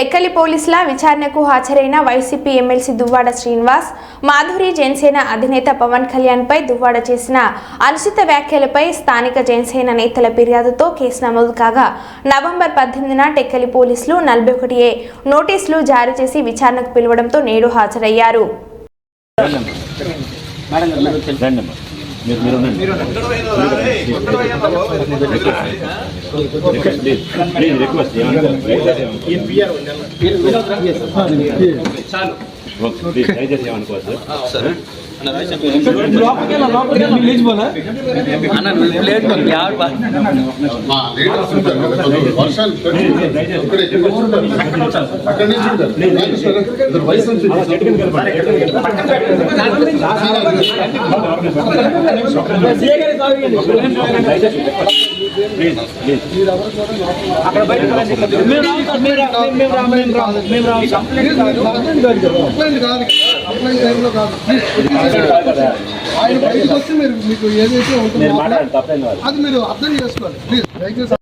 టెక్కలి పోలీసుల విచారణకు హాజరైన వైసీపీ ఎమ్మెల్సీ దువ్వాడ శ్రీనివాస్ మాధురి జనసేన అధినేత పవన్ కళ్యాణ్ పై దువ్వాడ చేసిన అనుచిత వ్యాఖ్యలపై స్థానిక జనసేన నేతల ఫిర్యాదుతో కేసు నమోదు కాగా నవంబర్ పద్దెనిమిదిన టెక్కలి పోలీసులు నలభై ఒకటి ఏ నోటీసులు జారీ చేసి విచారణకు పిలవడంతో నేడు హాజరయ్యారు. మీరు మీరు. Request, please. ప్లీజ్ రిక్వెస్ట్ ఏమనుకోవద్దు. ఓకే, ప్లీజ్ దయచేసి ఏమనుకోవద్దు మా లీడర్స్ ఉంటారు కదా, కొందరు వర్షాలు. అక్కడి నుంచి ఉంటారు. వయసు ఆయన బయటకు వస్తే మీరు మీకు ఏదైతే ఉంటుందో అది మీరు అర్థం చేసుకోవాలి ప్లీజ్ దయచేసి